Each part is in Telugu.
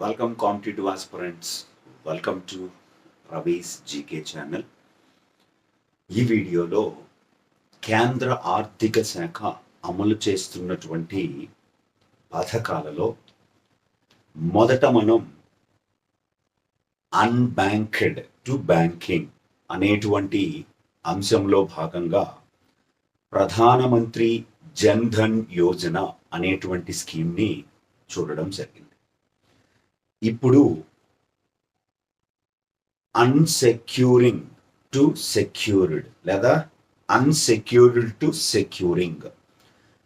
Welcome competitive aspirants welcome to Ravi's GK channel ఈ వీడియోలో కేంద్ర ఆర్థిక శాఖ అమలు చేస్తున్నటువంటి పథకాలలో మొదట మనం అన్బ్యాంక్డ్ టు బ్యాంకింగ్ అనేటువంటి అంశంలో భాగంగా ప్రధానమంత్రి జన్ ధన్ యోజన అనేటువంటి స్కీమ్ని చూడడం జరిగింది. ఇప్పుడు అన్సెక్యూరింగ్ టు సెక్యూర్డ్ లేదా అన్సెక్యూర్డ్ టు సెక్యూరింగ్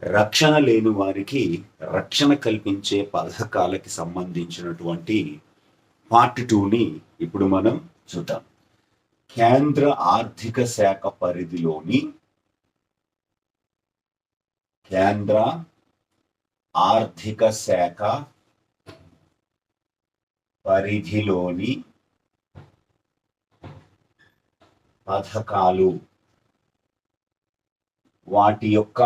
రక్షణ లేని వారికి రక్షణ కల్పించే పథకాలకి సంబంధించినటువంటి పార్ట్ టూని ఇప్పుడు మనం చూద్దాం. కేంద్ర ఆర్థిక శాఖ పరిధిలోని కేంద్ర ఆర్థిక శాఖ పరిధిలోని పథకాలు వాటి యొక్క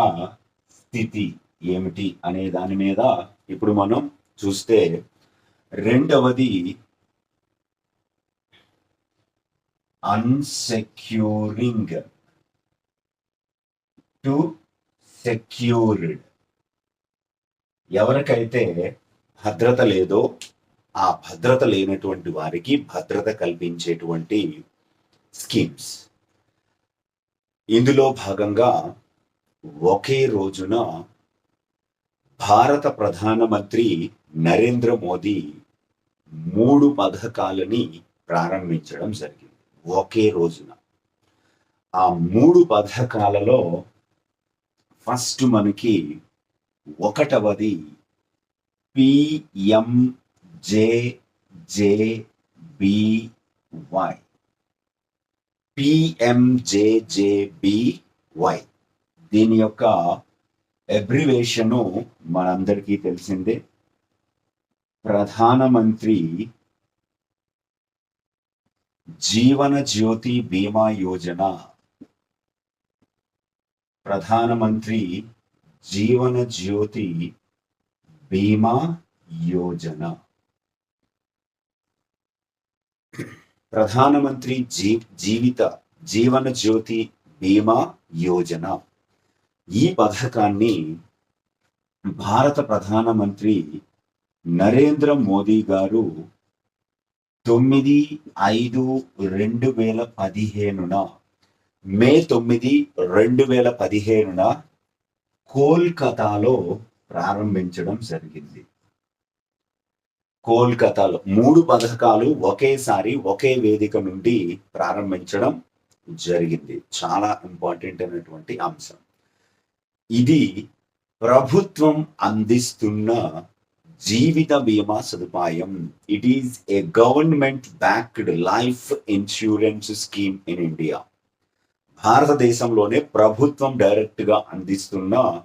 స్థితి ఏమిటి అనే దాని మీద ఇప్పుడు మనం చూస్తే రెండవది అన్సెక్యూరింగ్ టు సెక్యూర్డ్ ఎవరికైతే భద్రత లేదో ఆ భద్రత లేనటువంటి వారికి భద్రత కల్పించేటువంటి స్కీమ్స్. ఇందులో భాగంగా ఒకే రోజున భారత ప్రధానమంత్రి నరేంద్ర మోదీ మూడు పథకాలని ప్రారంభించడం జరిగింది. ఒకే రోజున. ఆ మూడు పథకాలలో ఫస్ట్ మనకి ఒకటవది పిఎం జేజేబివై పిఎంజేజేబివై దీని యొక్క అబ్రివేషను మనందరికీ తెలిసిందే. ప్రధానమంత్రి జీవన జ్యోతి బీమా యోజన. ప్రధానమంత్రి జీవన జ్యోతి బీమా యోజన. ప్రధానమంత్రి జీ జీవిత జీవన జ్యోతి బీమా యోజన. ఈ పథకాన్ని భారత ప్రధానమంత్రి నరేంద్ర మోదీ గారు తొమ్మిది ఐదు రెండు వేల పదిహేనున మే తొమ్మిది రెండు వేల పదిహేనున కోల్కతాలో ప్రారంభించడం జరిగింది. కోల్కతాలో మూడు పథకాలు ఒకేసారి ఒకే వేదిక నుండి ప్రారంభించడం జరిగింది. చాలా ఇంపార్టెంట్ అయినటువంటి అంశం. ఇది ప్రభుత్వం అందిస్తున్న జీవిత బీమా సదుపాయం. It is a government backed life insurance scheme in India భారతదేశంలోనే ప్రభుత్వం డైరెక్ట్గా అందిస్తున్న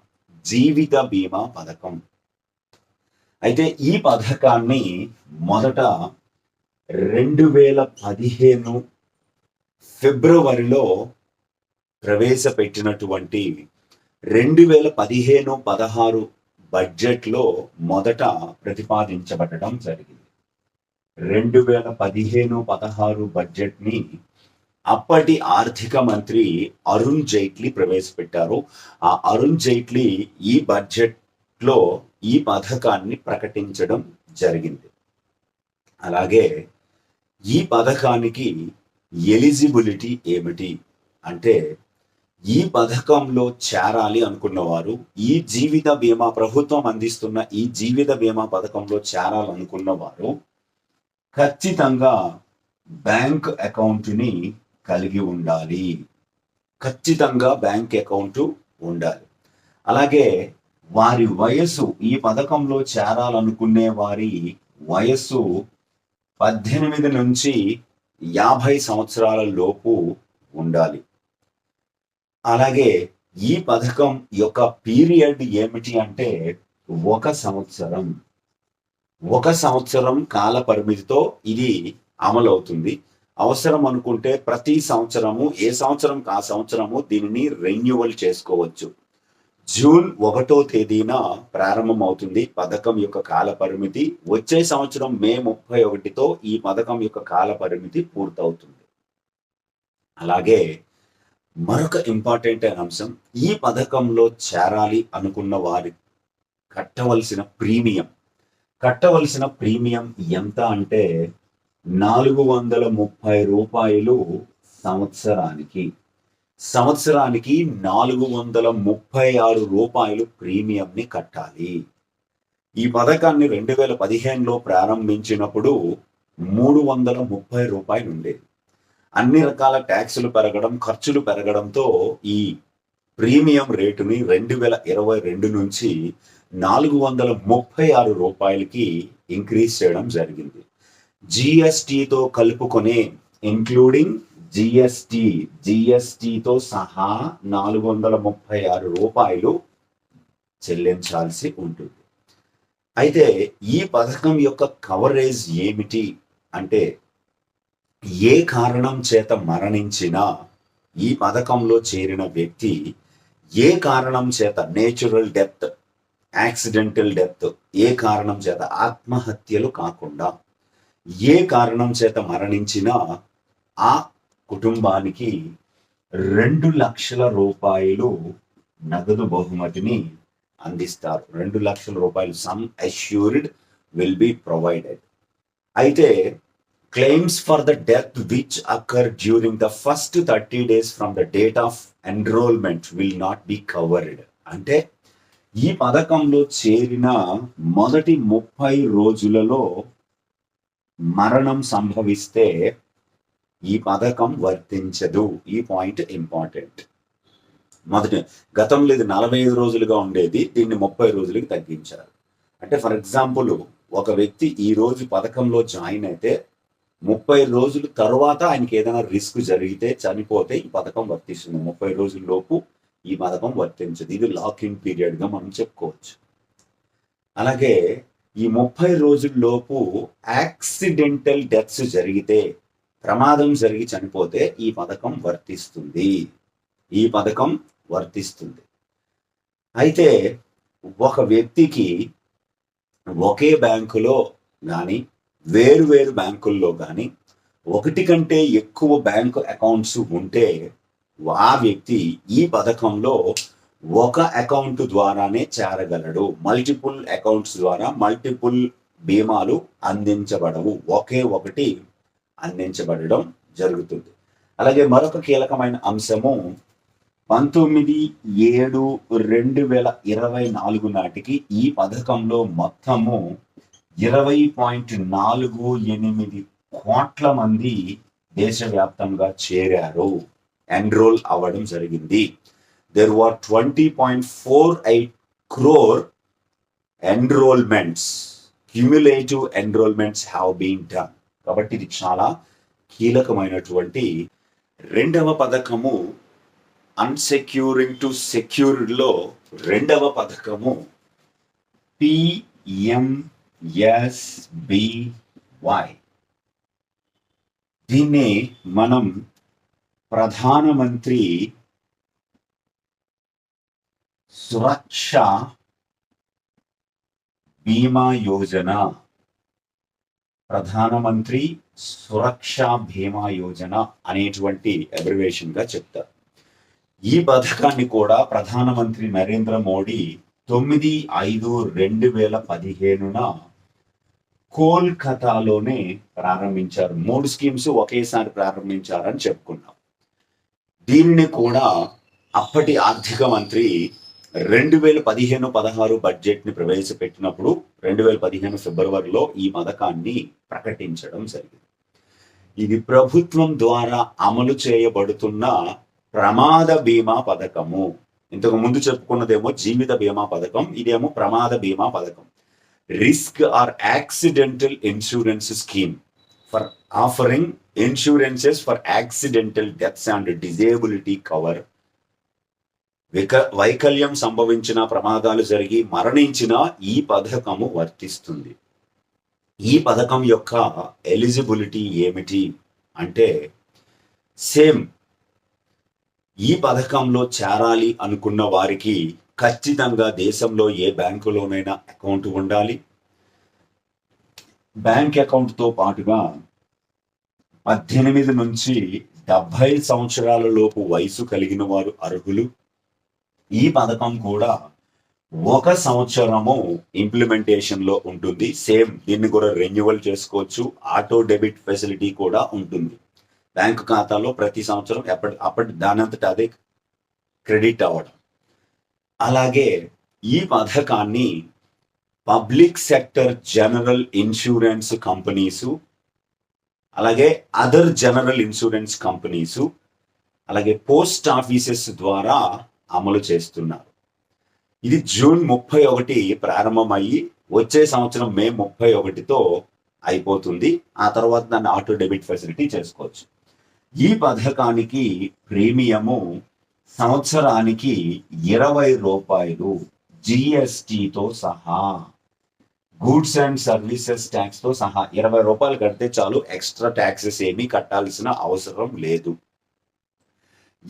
జీవిత బీమా పథకం. అయితే ఈ పథకాన్ని మొదట రెండు వేల పదిహేను ఫిబ్రవరిలో ప్రవేశపెట్టినటువంటి రెండు వేల పదిహేను పదహారు బడ్జెట్లో మొదట ప్రతిపాదించబడటం జరిగింది. రెండు వేల పదిహేను పదహారు బడ్జెట్ని అప్పటి ఆర్థిక మంత్రి అరుణ్ జైట్లీ ప్రవేశపెట్టారు. ఆ అరుణ్ జైట్లీ ఈ బడ్జెట్లో ఈ పథకాన్ని ప్రకటించడం జరిగింది. అలాగే ఈ పథకానికి ఎలిజిబిలిటీ ఏమిటి అంటే ఈ పథకంలో చేరాలి అనుకున్నవారు ఈ జీవిత బీమా ప్రభుత్వం అందిస్తున్న ఈ జీవిత బీమా పథకంలో చేరాలనుకున్నవారు ఖచ్చితంగా బ్యాంక్ అకౌంట్ని కలిగి ఉండాలి. ఖచ్చితంగా బ్యాంక్ అకౌంట్ ఉండాలి. అలాగే వారి వయస్సు ఈ పథకంలో చేరాలనుకునే వారి వయస్సు పద్దెనిమిది నుంచి యాభై సంవత్సరాల లోపు ఉండాలి. అలాగే ఈ పథకం యొక్క పీరియడ్ ఏమిటి అంటే ఒక సంవత్సరం. ఒక సంవత్సరం కాల పరిమితితో ఇది అమలు అవుతుంది అవసరం అనుకుంటే ప్రతి సంవత్సరము ఏ సంవత్సరం ఆ సంవత్సరము దీనిని రెన్యువల్ చేసుకోవచ్చు. జూన్ ఒకటో తేదీన ప్రారంభమవుతుంది పథకం యొక్క కాల పరిమితి వచ్చే సంవత్సరం మే ముప్పై ఒకటితో ఈ పథకం యొక్క కాల పరిమితి పూర్తవుతుంది. అలాగే మరొక ఇంపార్టెంట్ అయిన అంశం ఈ పథకంలో చేరాలి అనుకున్న వారి కట్టవలసిన ప్రీమియం. కట్టవలసిన ప్రీమియం ఎంత అంటే నాలుగు వందల ముప్పై రూపాయలు సంవత్సరానికి. సంవత్సరానికి నాలుగు వందల ముప్పై ఆరు రూపాయలు ప్రీమియంని కట్టాలి. ఈ పథకాన్ని రెండు వేల పదిహేనులో ప్రారంభించినప్పుడు మూడు వందల ముప్పై రూపాయలు ఉండేది. అన్ని రకాల ట్యాక్సులు పెరగడం ఖర్చులు పెరగడంతో ఈ ప్రీమియం రేటుని రెండు వేల ఇరవై రెండు నుంచి నాలుగు వందల ముప్పై ఆరు రూపాయలకి ఇంక్రీజ్ చేయడం జరిగింది. జిఎస్టితో కలుపుకొని ఇంక్లూడింగ్ జిఎస్టి జిఎస్టితో సహా నాలుగు వందల ముప్పై ఆరు రూపాయలు చెల్లించాల్సి ఉంటుంది. అయితే ఈ పథకం యొక్క కవరేజ్ ఏమిటి? అంటే ఏ కారణం చేత మరణించినా ఈ పథకంలో చేరిన వ్యక్తి ఏ కారణం చేత నేచురల్ డెత్ యాక్సిడెంటల్ డెత్ ఏ కారణం చేత ఆత్మహత్యలు కాకుండా ఏ కారణం చేత మరణించినా ఆ కుటుంబానికి రెండు లక్షల రూపాయలు నగదు బహుమతిని అందిస్తారు. రెండు లక్షల రూపాయలు sum assured will be provided. అయితే claims for the death which occur during the first thirty days from the date of enrolment will not be covered. అంటే ఈ పథకంలో చేరిన మొదటి ముప్పై రోజులలో మరణం సంభవిస్తే ఈ పథకం వర్తించదు. ఈ పాయింట్ ఇంపార్టెంట్ మొదటి గతంలో ఇది నలభై ఐదు రోజులుగా ఉండేది దీన్ని ముప్పై రోజులకి తగ్గించారు. అంటే ఫర్ ఎగ్జాంపుల్ ఒక వ్యక్తి ఈ రోజు పథకంలో జాయిన్ అయితే ముప్పై రోజుల తర్వాత ఆయనకి ఏదైనా రిస్క్ జరిగితే చనిపోతే ఈ పథకం వర్తిస్తుంది. ముప్పై రోజుల లోపు ఈ పథకం వర్తించదు. ఇది లాక్ ఇన్ పీరియడ్గా మనం చెప్పుకోవచ్చు. అలాగే ఈ ముప్పై రోజుల్లోపు యాక్సిడెంటల్ డెత్స్ జరిగితే ప్రమాదం జరిగి చనిపోతే ఈ పథకం వర్తిస్తుంది. ఈ పథకం వర్తిస్తుంది. అయితే ఒక వ్యక్తికి ఒకే బ్యాంకులో కానీ వేరు వేరు బ్యాంకుల్లో కానీ ఒకటి కంటే ఎక్కువ బ్యాంకు అకౌంట్స్ ఉంటే ఆ వ్యక్తి ఈ పథకంలో ఒక అకౌంట్ ద్వారానే చేరగలడు. మల్టిపుల్ అకౌంట్స్ ద్వారా మల్టిపుల్ బీమాలు అందించబడవు. ఒకే ఒకటి అందించబడడం జరుగుతుంది. అలాగే మరొక కీలకమైన అంశము పంతొమ్మిది ఏడు రెండు వేల ఇరవై నాలుగు నాటికి ఈ పథకంలో మొత్తము ఇరవై పాయింట్ నాలుగు ఎనిమిది కోట్ల మంది దేశవ్యాప్తంగా చేరారు. ఎన్రోల్ అవ్వడం జరిగింది. There were twenty point four eight crore enrolments cumulative enrolments have been done కాబట్టి ఇది చాలా కీలకమైనటువంటి రెండవ పథకము అన్సెక్యూరింగ్ టు సెక్యూర్డ్లో రెండవ పథకము. పిఎంఎస్బివై దీన్ని మనం ప్రధానమంత్రి సురక్ష బీమా యోజన ప్రధానమంత్రి సురక్ష బీమా యోజన అనేటువంటి అబ్రివేషన్గా చెప్తారు. ఈ పథకాన్ని కూడా ప్రధానమంత్రి నరేంద్ర మోడీ తొమ్మిది ఐదు రెండు వేల పదిహేనున కోల్కతాలోనే ప్రారంభించారు. మూడు స్కీమ్స్ ఒకేసారి ప్రారంభించారని చెప్పుకున్నాం. దీనిని కూడా అప్పటి ఆర్థిక మంత్రి రెండు వేల పదిహేను పదహారు బడ్జెట్ని ప్రవేశపెట్టినప్పుడు రెండు వేల పదిహేను ఫిబ్రవరిలో ఈ పథకాన్ని ప్రకటించడం జరిగింది. ఇది ప్రభుత్వం ద్వారా అమలు చేయబడుతున్న ప్రమాద బీమా పథకము. ఇంతకు ముందు చెప్పుకున్నదేమో జీవిత బీమా పథకం ఇదేమో ప్రమాద బీమా పథకం. Risk or accidental insurance scheme for offering insurances for accidental deaths and disability cover విక వైకల్యం సంభవించిన ప్రమాదాలు జరిగి మరణించిన ఈ పథకము వర్తిస్తుంది. ఈ పథకం యొక్క ఎలిజిబిలిటీ ఏమిటి అంటే సేమ్ ఈ పథకంలో చేరాలి అనుకున్న వారికి ఖచ్చితంగా దేశంలో ఏ బ్యాంకులోనైనా అకౌంట్ ఉండాలి. బ్యాంక్ అకౌంట్తో పాటుగా పద్దెనిమిది నుంచి డెబ్బై సంవత్సరాల లోపు వయసు కలిగిన వారు అర్హులు. ఈ పథకం కూడా ఒక సంవత్సరము ఇంప్లిమెంటేషన్లో ఉంటుంది. సేమ్ దీన్ని కూడా రెన్యువల్ చేసుకోవచ్చు. ఆటో డెబిట్ ఫెసిలిటీ కూడా ఉంటుంది. బ్యాంకు ఖాతాలో ప్రతి సంవత్సరం ఎప్పటి అప్పటి దానంతట అదే క్రెడిట్ అవ్వడం. అలాగే ఈ పథకాన్ని public sector general insurance companies అలాగే అదర్ జనరల్ ఇన్సూరెన్స్ కంపెనీసు అలాగే పోస్ట్ ఆఫీసెస్ ద్వారా అమలు చేస్తున్నారు. ఇది జూన్ ముప్పై ఒకటి ప్రారంభమయ్యి వచ్చే సంవత్సరం మే ముప్పై ఒకటితో అయిపోతుంది. ఆ తర్వాత దాన్ని ఆటో డెబిట్ ఫెసిలిటీ చేసుకోవచ్చు. ఈ పథకానికి ప్రీమియము సంవత్సరానికి ఇరవై రూపాయలు జిఎస్టితో సహా గూడ్స్ అండ్ సర్వీసెస్ ట్యాక్స్తో సహా ఇరవై రూపాయలు కడితే చాలు ఎక్స్ట్రా ట్యాక్సెస్ ఏమీ కట్టాల్సిన అవసరం లేదు.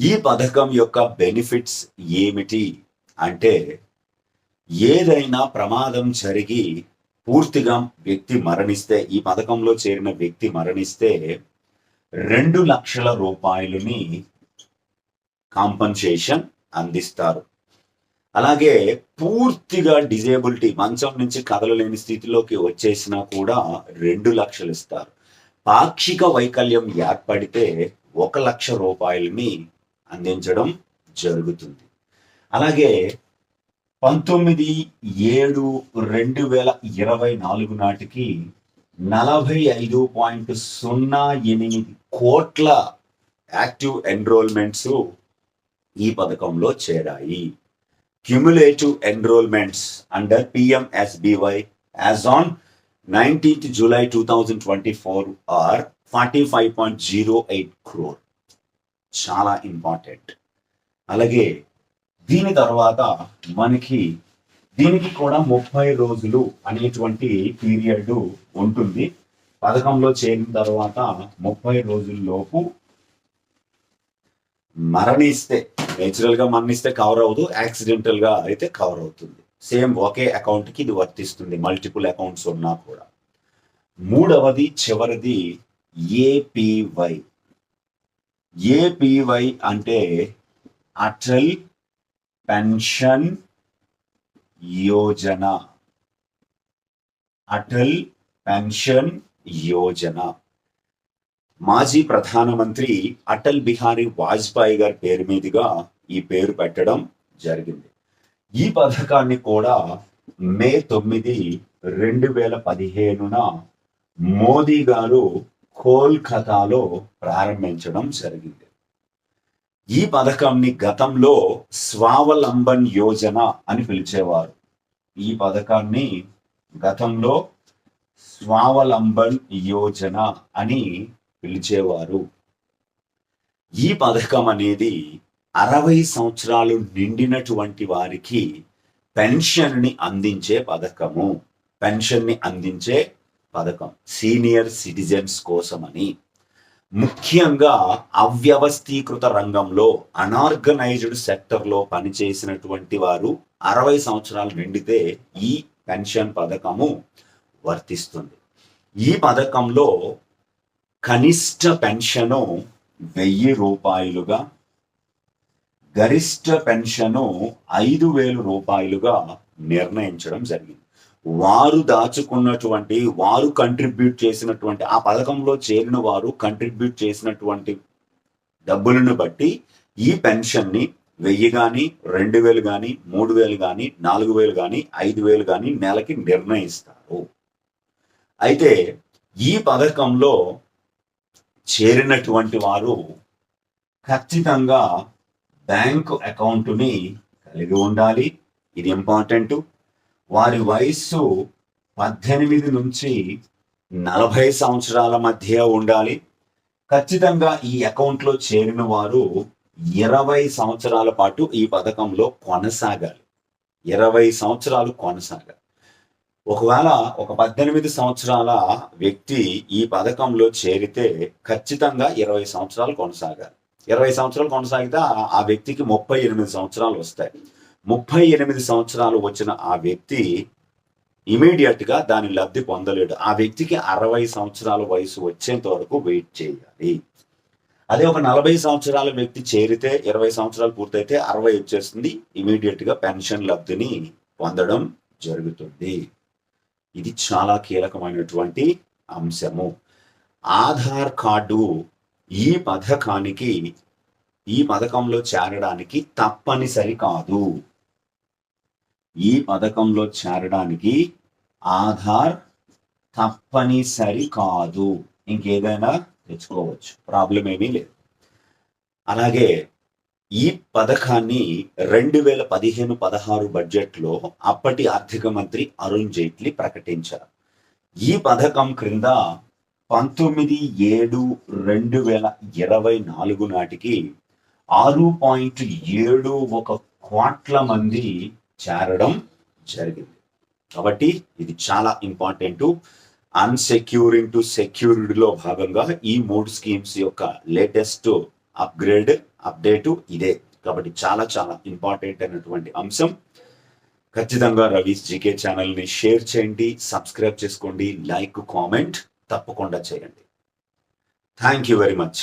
ఈ పథకం యొక్క బెనిఫిట్స్ ఏమిటి అంటే ఏదైనా ప్రమాదం జరిగి పూర్తిగా వ్యక్తి మరణిస్తే ఈ పథకంలో చేరిన వ్యక్తి మరణిస్తే రెండు లక్షల రూపాయలని కాంపన్సేషన్ అందిస్తారు. అలాగే పూర్తిగా డిజేబిలిటీ మంచం నుంచి కదలలేని స్థితిలోకి వచ్చేసినా కూడా రెండు లక్షలు ఇస్తారు. పాక్షిక వైకల్యం ఏర్పడితే ఒక లక్ష రూపాయలని అందించడం జరుగుతుంది. అలాగే పంతొమ్మిది ఏడు రెండు వేల ఇరవై నాలుగు నాటికి నలభై ఐదు పాయింట్ సున్నా ఎనిమిది కోట్ల యాక్టివ్ ఎన్రోల్మెంట్స్ ఈ పథకంలో చేరాయి. Cumulative enrolments under PMSBY as on nineteenth July two thousand twenty four are forty five point zero eight crore. చాలా ఇంపార్టెంట్ అలాగే దీని తర్వాత మనకి దీనికి కూడా ముప్పై రోజులు అనేటువంటి పీరియడ్ ఉంటుంది. పథకంలో చేరిన తర్వాత ముప్పై రోజుల్లోపు మరణిస్తే నేచురల్గా మరణిస్తే కవర్ అవ్వదు యాక్సిడెంటల్గా అయితే కవర్ అవుతుంది. సేమ్ ఒకే అకౌంట్కి ఇది వర్తిస్తుంది మల్టిపుల్ అకౌంట్స్ ఉన్నా కూడా. మూడవది చివరిది ఏపీవై ఏపీవై అంటే అటల్ పెన్షన్ యోజన. అటల్ పెన్షన్ యోజన. మాజీ ప్రధానమంత్రి అటల్ బిహారీ వాజ్పేయి గారి పేరు మీదుగా ఈ పేరు పెట్టడం జరిగింది. ఈ పథకాన్ని కూడా మే తొమ్మిది రెండు వేల పదిహేనున మోదీ గారు కోల్కతాలో ప్రారంభించడం జరిగింది. ఈ పథకంని గతంలో స్వావలంబన్ యోజన అని పిలిచేవారు. ఈ పథకాన్ని గతంలో స్వావలంబన్ యోజన అని పిలిచేవారు. ఈ పథకం అనేది అరవై సంవత్సరాలు నిండినటువంటి వారికి పెన్షన్ని అందించే పథకము. పెన్షన్ని అందించే పథకం. సీనియర్ సిటిజన్స్ కోసమని. ముఖ్యంగా అవ్యవస్థీకృత రంగంలో అనార్గనైజ్డ్ సెక్టర్లో పనిచేసినటువంటి వారు అరవై సంవత్సరాలు నిండితే ఈ పెన్షన్ పథకము వర్తిస్తుంది. ఈ పథకంలో కనిష్ట పెన్షను వెయ్యి రూపాయలుగా గరిష్ట పెన్షను ఐదు వేలు రూపాయలుగా నిర్ణయించడం జరిగింది. వారు దాచుకున్నటువంటి వారు కంట్రిబ్యూట్ చేసినటువంటి ఆ పథకంలో చేరిన వారు కంట్రిబ్యూట్ చేసినటువంటి డబ్బులను బట్టి ఈ పెన్షన్ని వెయ్యి కానీ రెండు వేలు కానీ మూడు వేలు కానీ నాలుగు వేలు కానీ ఐదు వేలు కానీ నెలకి నిర్ణయిస్తారు. అయితే ఈ పథకంలో చేరినటువంటి వారు ఖచ్చితంగా బ్యాంకు అకౌంటుని కలిగి ఉండాలి. ఇది ఇంపార్టెంట్ వారి వయస్సు పద్దెనిమిది నుంచి నలభై సంవత్సరాల మధ్య ఉండాలి. ఖచ్చితంగా ఈ అకౌంట్లో చేరిన వారు ఇరవై సంవత్సరాల పాటు ఈ పథకంలో కొనసాగాలి. ఇరవై సంవత్సరాలు కొనసాగాలి. ఒకవేళ ఒక పద్దెనిమిది సంవత్సరాల వ్యక్తి ఈ పథకంలో చేరితే ఖచ్చితంగా ఇరవై సంవత్సరాలు కొనసాగాలి. ఇరవై సంవత్సరాలు కొనసాగితే ఆ- ఆ వ్యక్తికి ముప్పై ఎనిమిది సంవత్సరాలు వస్తాయి. ముప్పై ఎనిమిది సంవత్సరాలు వచ్చిన ఆ వ్యక్తి ఇమీడియట్గా దాని లబ్ధి పొందలేడు. ఆ వ్యక్తికి అరవై సంవత్సరాల వయసు వచ్చేంత వరకు వెయిట్ చేయాలి. అదే ఒక నలభై సంవత్సరాల వ్యక్తి చేరితే ఇరవై సంవత్సరాలు పూర్తయితే అరవై వచ్చేస్తుంది. ఇమీడియట్గా పెన్షన్ లబ్ధిని పొందడం జరుగుతుంది. ఇది చాలా కీలకమైనటువంటి అంశము. ఆధార్ కార్డు ఈ పథకానికి ఈ పథకంలో చేరడానికి తప్పనిసరి కాదు. ఈ పథకంలో చేరడానికి ఆధార్ తప్పనిసరి కాదు. ఇంకేదైనా తెచ్చుకోవచ్చు. ప్రాబ్లం ఏమీ లేదు. అలాగే ఈ పథకాన్ని రెండు వేల పదిహేను పదహారు బడ్జెట్లో అప్పటి ఆర్థిక మంత్రి అరుణ్ జైట్లీ ప్రకటించారు. ఈ పథకం క్రింద పంతొమ్మిది ఏడు రెండు వేల ఇరవై నాలుగు నాటికి ఆరు పాయింట్ ఏడు ఒక కోట్ల మంది చేరడం జరిగింది. కాబట్టి ఇది చాలా ఇంపార్టెంట్. అన్సెక్యూరింగ్ టు సెక్యూర్డ్లో భాగంగా ఈ మూడు స్కీమ్స్ యొక్క లేటెస్ట్ అప్గ్రేడ్ అప్డేటు ఇదే. కాబట్టి చాలా చాలా ఇంపార్టెంట్ అయినటువంటి అంశం. ఖచ్చితంగా రవీస్ జీకే ఛానల్ని షేర్ చేయండి సబ్స్క్రైబ్ చేసుకోండి లైక్ కామెంట్ తప్పకుండా చేయండి. Thank you very much